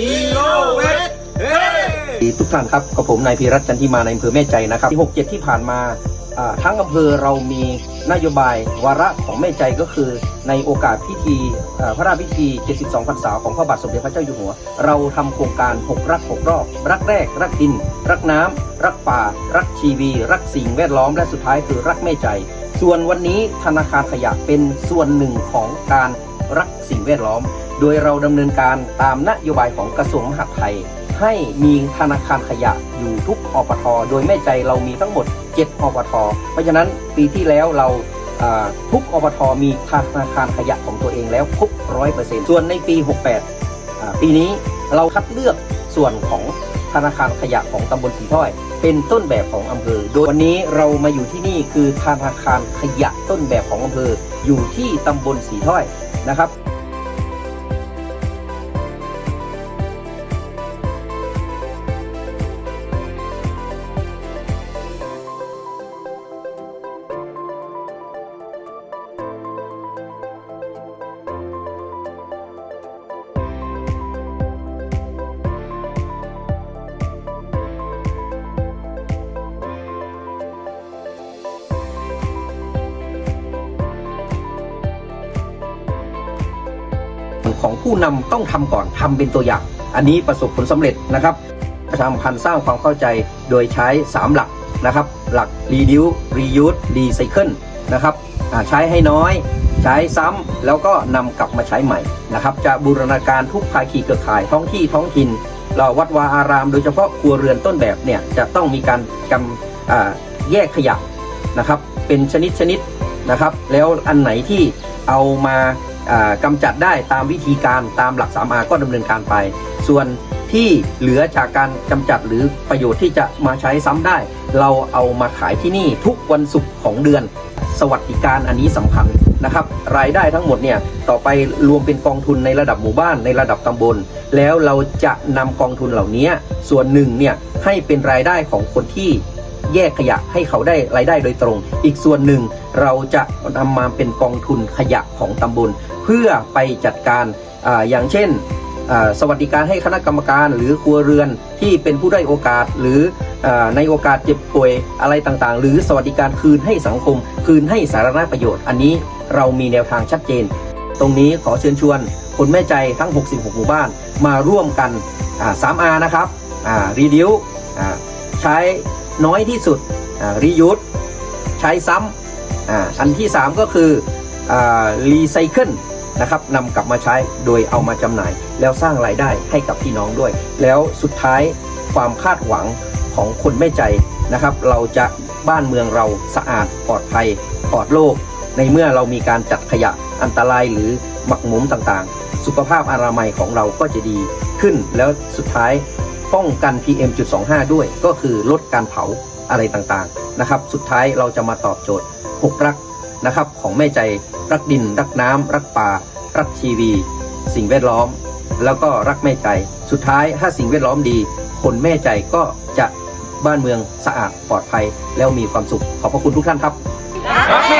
ซีโร่เวทเฮ้ทุกท่านครับกับผมนายพีรัตน์จันทิมาในอำเภอแม่ใจนะครับที่6 7 ที่ผ่านมาทั้งอำเภอเรามีนโยบายวาระของแม่ใจก็คือ ในโอกาสพิธีพระราชพิธี 72 พรรษาของพระบาทสมเด็จพระเจ้าอยู่หัว เราทำโครงการ 6 รัก 6 รอบ รักแรก รักดิน รักน้ำรักป่า รักชีวี รักสิ่งแวดล้อมและสุดท้ายคือรักแม่ใจ ส่วนวันนี้ธนาคารขยะเป็นส่วนหนึ่งของการรักสิ่งแวดล้อม โดยเราดำเนินการตามนโยบายของกระทรวงมหาดไทย ให้มีธนาคารขยะอยู่ทุกอปทโดยแม่ใจเรามีทั้งหมด 7อปทเพราะฉะนั้นปีที่แล้วเราทุกอปทมีธนาคารขยะของตัวเองแล้วครบร้อยเปอร์เซ็นต์ส่วนในปี 68 ปีนี้เราคัดเลือกส่วนของธนาคารขยะของตำบลสีถ้อย เป็นต้นแบบของอำเภอ โดยวันนี้เรามาอยู่ที่นี่คือธนาคารขยะต้นแบบของอำเภออยู่ที่ตำบลสีถ้อยนะครับ ของผู้นำต้องทำก่อนทำเป็นตัวอย่าง อันนี้ประสบผลสำเร็จนะครับทำพันธ์สร้างความเข้าใจโดยใช้ 3 หลักนะครับ หลัก reduce reuse recycle นะครับใช้ให้น้อยใช้ซ้ำแล้วก็นำกลับมาใช้ใหม่นะครับ จะบูรณาการทุกภาคีเครือข่ายท้องที่ท้องถิ่นเราวัดวาอาราม โดยเฉพาะครัวเรือนต้นแบบเนี่ยจะต้องมีการกำแยกขยะนะครับ เป็นชนิดชนิดนะครับ แล้วอันไหนที่เอามา อ่ากำจัดได้ตามวิธีการตามหลัก 3R ก็ดำเนินการไป ส่วนที่เหลือจากการกำจัดหรือประโยชน์ที่จะมาใช้ซ้ำได้ เราเอามาขายที่นี่ทุกวันศุกร์ของเดือน สวัสดิการอันนี้สำคัญนะครับ รายได้ทั้งหมดเนี่ยต่อไปรวมเป็นกองทุนในระดับหมู่บ้านในระดับตำบล แล้วเราจะนำกองทุนเหล่านี้ส่วนหนึ่งเนี่ยให้เป็นรายได้ของคนที่ แยกขยะให้เขาได้รายได้โดยตรง อีกส่วนหนึ่งเราจะนำมาเป็นกองทุนขยะของตำบล เพื่อไปจัดการออย่างเช่นสวัสดิการให้คณะกรรมการหรือครัวเรือนที่เป็นผู้ได้โอกาสหรืออในโอกาสเจ็บป่วยอะไรต่างๆ หรือสวัสดิการคืนให้สังคม คืนให้สาธารณประโยชน์ อันนี้เรามีแนวทางชัดเจน ตรงนี้ขอเชิญชวน คนแม่ใจทั้ง 66 หมู่บ้านมาร่วมกันอ่า 3R นะครับรีดิว ใช้น้อยที่สุดรียูสใช้ซ้ำออันที่ 3 ก็คือรีไซเคิลนะครับนำกลับมาใช้โดยเอามาจำหน่าย แล้วสร้างรายได้ให้กับพี่น้องด้วย แล้วสุดท้ายความคาดหวังของคนแม่ใจนะครับ เราจะบ้านเมืองเราสะอาดปลอดภัยปลอดโรคในเมื่อเรามีการจัดขยะอันตรายหรือหมักหมมต่างๆ สุขภาพอนามัยของเราก็จะดีขึ้น แล้วสุดท้าย ป้องกัน PM.25 ด้วย ก็คือลดการเผาอะไรต่างๆนะครับ สุดท้ายเราจะมาตอบโจทย์ 6 รักนะครับ ของแม่ใจรักดิน รักน้ำ รักป่า รักชีวี สิ่งแวดล้อม แล้วก็รักแม่ใจ สุดท้ายถ้าสิ่งแวดล้อมดี คนแม่ใจก็จะบ้านเมืองสะอาดปลอดภัยแล้วมีความสุขขอบพระคุณทุกท่านครับรักแม่ใจ